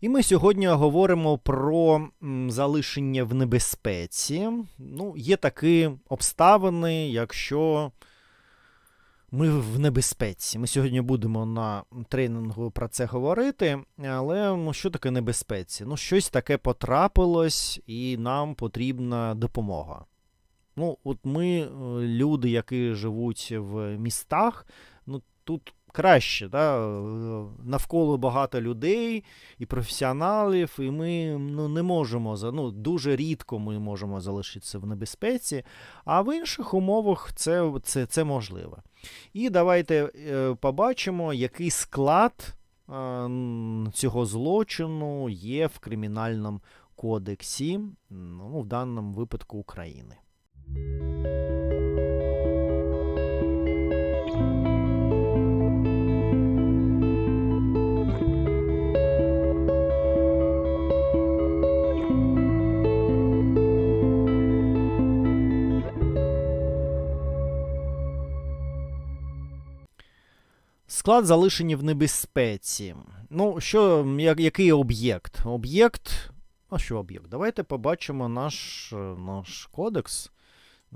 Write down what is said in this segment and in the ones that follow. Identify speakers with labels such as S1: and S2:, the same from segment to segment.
S1: І ми сьогодні говоримо про залишення в небезпеці. Ну, є такі обставини, якщо ми в небезпеці. Ми сьогодні будемо на тренінгу про це говорити. Але ну, що таке небезпеці? Ну, щось таке потрапилось, і нам потрібна допомога. Ну, от ми, е, люди, які живуть в містах, ну тут краще, да? е, навколо багато людей і професіоналів, і ми ну, не можемо ну, дуже рідко ми можемо залишитися в небезпеці, а в інших умовах це, це, це можливо. І давайте е, побачимо, який склад е, цього злочину є в кримінальному кодексі, ну, в даному випадку України. Склад залишені в небезпеці. Ну, що, я- який об'єкт? Об'єкт. А що об'єкт? Давайте побачимо наш, е, наш кодекс.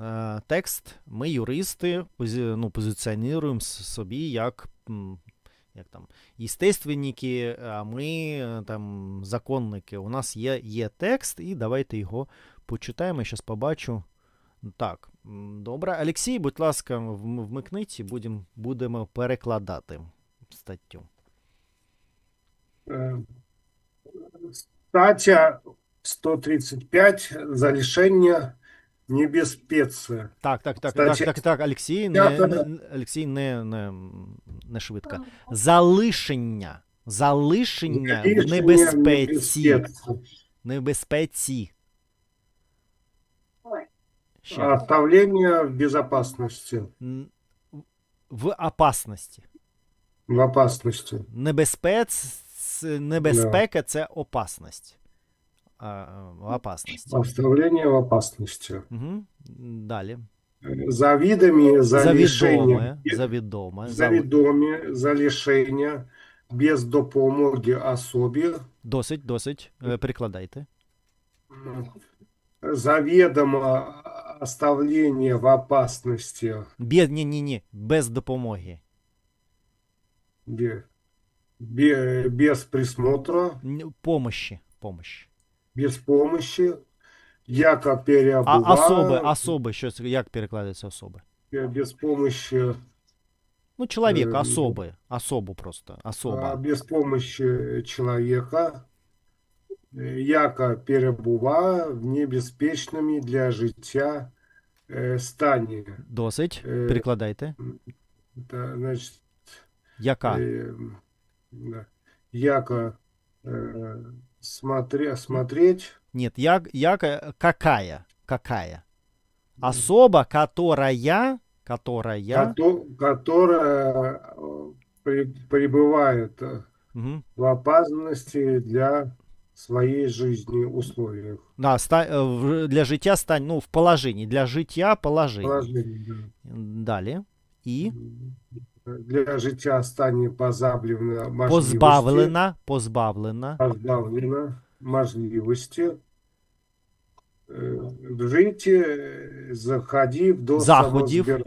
S1: Е, Текст. Ми, юристи, позі, ну, позиціонуємо собі як, як там, естественники, а ми е, там законники. У нас є, є текст, і давайте його почитаємо. Я зараз побачу. Так, добре. Олексій, будь ласка, вм- вмикніть і будем, будемо перекладати статтю.
S2: Е, Стаття 135 за лишення небезпеці.
S1: Так, так, так, так,
S2: Стаття-
S1: так, так, Олексій, не, не, Олексій, не, не, не швидко. Залишення. Залишення в небезпеці.
S2: небезпеці.
S1: Небезпеці. Ще. раз.
S2: Оставлення в безопасности,
S1: Н- В опасності.
S2: в опасности.
S1: Небезпец, небезпека це опасність. А, а, в опасності.
S2: Оставлення в опасности.
S1: Угу. Далі.
S2: За видами, за
S1: Завідоме,
S2: лишення,
S1: завідоме,
S2: за
S1: за...
S2: відомі, за лишення, без допомоги особі,
S1: Досить, досить. Е, Перекладайте.
S2: заведомо оставление в опасности
S1: Без, ні, ні, ні, без допомоги.
S2: бе- бе- без присмотра,
S1: Н- Помощі. Помощі.
S2: без помощи, яко
S1: А
S2: переобува,
S1: особи, особи, що це, як перекладається особи?
S2: без помощи,
S1: Ну, чоловік,
S2: Е,
S1: особи, особу просто,
S2: а,
S1: особа.
S2: без помощи человека, э, яко перебува в небезпечному для життя э, стані.
S1: Досить,
S2: е,
S1: перекладайте.
S2: Та, значить,
S1: Яка?
S2: э, да, э, смотре, смотреть,
S1: Ні, як, як, е, какая? Какая? Особа, которая, которая,
S2: кото- которая э, пребывает э,
S1: угу.
S2: в опасности для своей жизни условиях.
S1: да, ста, е, в- для життя стань, ну, в положенні, для життя положення.
S2: Положение, да.
S1: Далі. І
S2: Для життя стані позбавлена можливості,
S1: позбавлена, позбавлена,
S2: позбавлена можливості е, жити, е, заходів до
S1: Заходів.
S2: самозбер-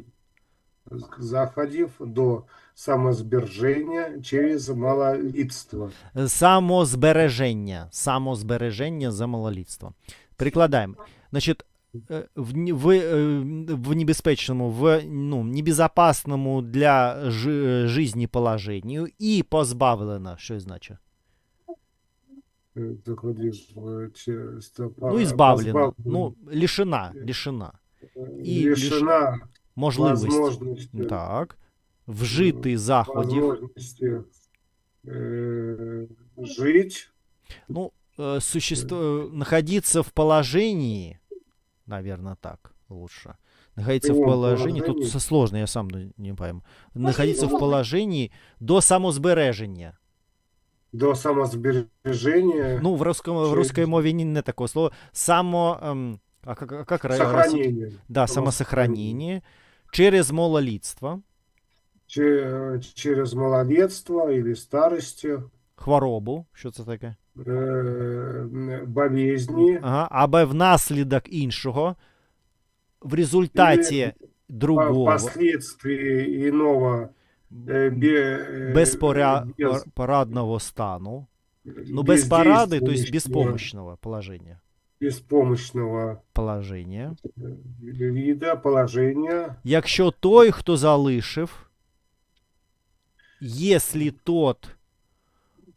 S2: заходів до самозбереження через малолітство.
S1: самозбереження, самозбереження за малолітство. Перекладаємо. Значить, е, в, ні- в, е, в небезпечному, в ну, небезопасному для жи, жизни положенню і позбавлена, що значить?
S2: Е, Заходів в чи- ста-
S1: Ну, і збавлена.
S2: позбавлена,
S1: Ну, лишена, лишена.
S2: е,
S1: і
S2: лишена
S1: Можливості.
S2: можливості
S1: Так. Вжити заходів.
S2: э, жить,
S1: Ну, э, существо, находиться в положении, наверное, так лучше. Находиться в положении, тут со- сложно, я сам не- пойму. Находиться в положении до самозбереження.
S2: до самозбережения,
S1: Ну, в русском, в русской мове не, не такое слово. Само, эм, а как, а как ра-
S2: сохранения.
S1: Да, самосохранение. Через малолетство.
S2: Че- через малолетство или старости,
S1: хворобу. Що це таке?
S2: э, болезни,
S1: Ага. Або внаслідок іншого, в результаті
S2: по-
S1: другого
S2: последствия иного э, бе- э, без-
S1: безпорадного стану. Ну, без поради, то есть
S2: бездействующего,
S1: беспомощного положения.
S2: беспомощного
S1: положення.
S2: э, вида, положения,
S1: Якщо той, хто залишив, якщо тот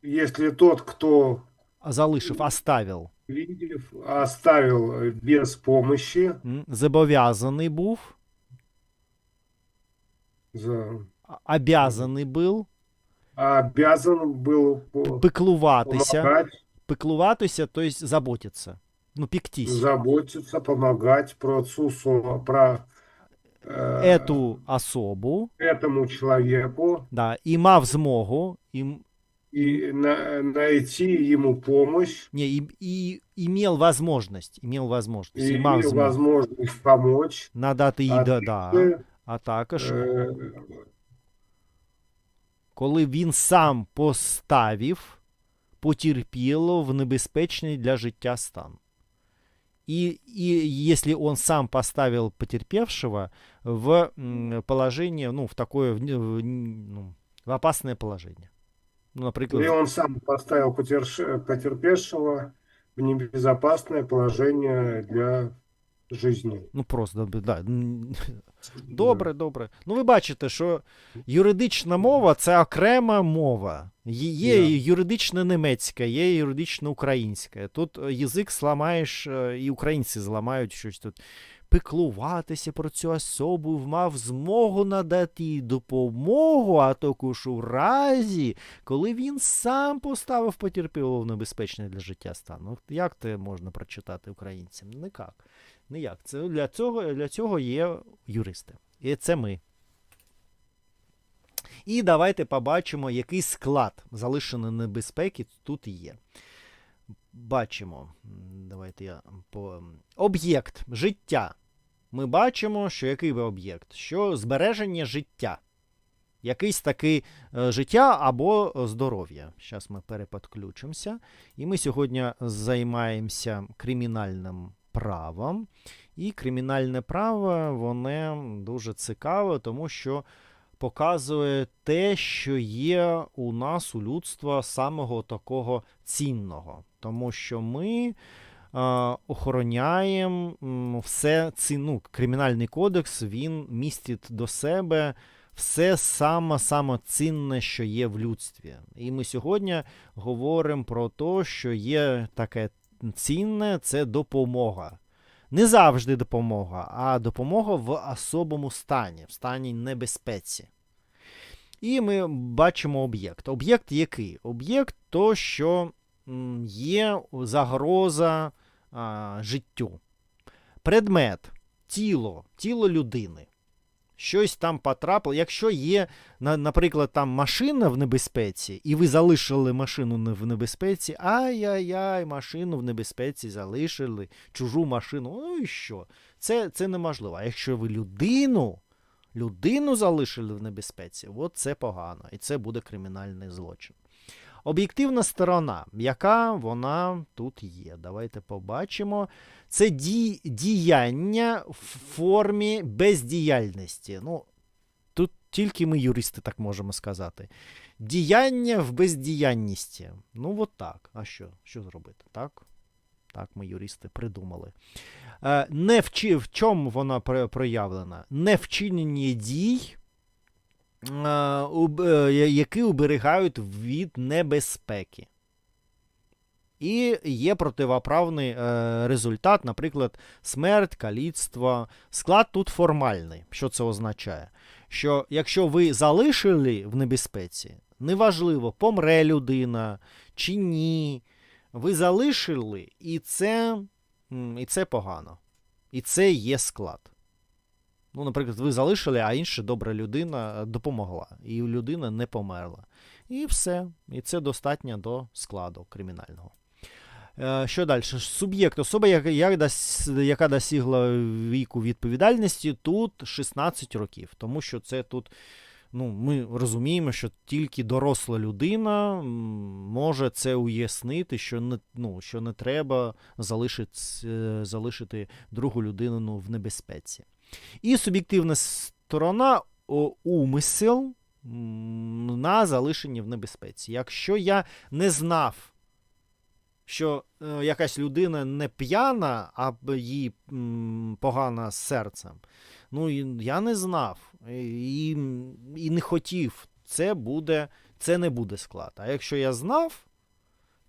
S2: если тот, кто
S1: залишив, оставив,
S2: видев, оставил без помощи,
S1: м, зобов'язаний був,
S2: за,
S1: обязаний був
S2: обязан был
S1: пеклуватися,
S2: помогать,
S1: пеклуватися, то есть заботиться, ну, піктись.
S2: заботиться, помогать про со- про э,
S1: Ету особу,
S2: этому человеку
S1: да, і мав змогу, і, м-
S2: и на- найти ему помощь,
S1: не, і, і, імел возможність, імел возможність, і
S2: и
S1: мав змогу
S2: возможность помочь.
S1: надати їй
S2: а
S1: да, да,
S2: также,
S1: а також
S2: э,
S1: коли він сам поставив потерпіло в небезпечний для життя стан. И, и если он сам поставил потерпевшего в положение, ну, в такое, в, в, ну, в опасное положение. Ну,
S2: и
S1: например,
S2: он сам поставил потерпевшего в небезопасное положение для жизни.
S1: ну просто да, Добре, добре. Ну, ви бачите, що юридична мова це окрема мова. Є,
S2: Да.
S1: юридична німецька, є юридична українська. Тут е, язик зламаєш, е, і українці зламають щось тут. Пеклуватися про цю особу, мав змогу надати їй допомогу, а також у разі, коли він сам поставив потерпілого в небезпечний для життя стан. Ну, як це можна прочитати українцям? Ніяк. Ніяк. Це для цього, для цього є юристи. І це ми. І давайте побачимо, який склад залишеної небезпеки тут є. Бачимо. Давайте я по. Об'єкт життя. Ми бачимо, що який би об'єкт? Що збереження життя. Якийсь такий е, життя або здоров'я. Зараз ми переподключимося. І ми сьогодні займаємося кримінальним правом. І кримінальне право, воно дуже цікаве, тому що показує те, що є у нас, у людства, самого такого цінного. Тому що ми охороняємо все ці, ну, кримінальний кодекс, він містить до себе все саме саме цінне, що є в людстві. І ми сьогодні говоримо про те, що є таке цінне це допомога. Не завжди допомога, а допомога в особому стані, в стані небезпеці. І ми бачимо об'єкт. Об'єкт який? Об'єкт то, що є загроза а, життю. Предмет, тіло, тіло людини. Щось там потрапило. Якщо є, наприклад, там машина в небезпеці, і ви залишили машину в небезпеці, ай-яй-яй, машину в небезпеці залишили, чужу машину. Ну і що? Це, це неможливо. А якщо ви людину, людину залишили в небезпеці, от це погано. І це буде кримінальний злочин. Об'єктивна сторона, яка вона тут є. Давайте побачимо. Це ді, діяння в формі бездіяльності. Ну, тут тільки ми, юристи, так можемо сказати. Діяння в бездіяльності. Ну, от так. А що? Що зробити? Так? Так, ми, юристи, придумали. Е, не вчи, в чому вона про- проявлена? Невчинення дій, е, уб- е, які уберігають від небезпеки. І є противоправний е, результат, наприклад, смерть, каліцтво. Склад тут формальний. Що це означає? Що якщо ви залишили в небезпеці, неважливо, помре людина чи ні, ви залишили, і це, і це погано. І це є склад. Ну, наприклад, ви залишили, а інша добра людина допомогла, і людина не померла. І все. І це достатньо до складу кримінального. Е, Що далі? Суб'єкт, особа, яка, як досягла віку відповідальності, тут 16 років, тому що це тут Ну, ми розуміємо, що тільки доросла людина може це уяснити, що не, ну, що не треба залишити, е, залишити другу людину ну, в небезпеці. І суб'єктивна сторона умисел на залишення в небезпеці. Якщо я не знав, що е, якась людина не п'яна, а їй погана з серцем, ну я не знав і, і не хотів, це буде, це не буде склад. А якщо я знав,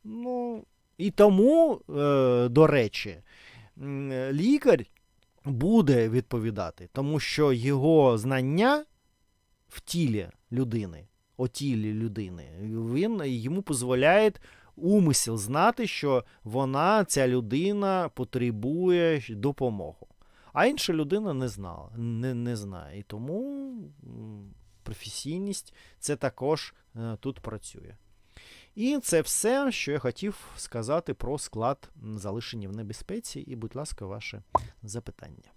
S1: ну і тому, е, до речі, лікар буде відповідати, тому що його знання в тілі людини, о людини, він йому дозволяє умисел знати, що вона, ця людина, потребує допомоги. А інша людина не знала, не, не знає. І тому професійність це також е, тут працює. І це все, що я хотів сказати про склад залишені в небезпеці. І, будь ласка, ваше запитання.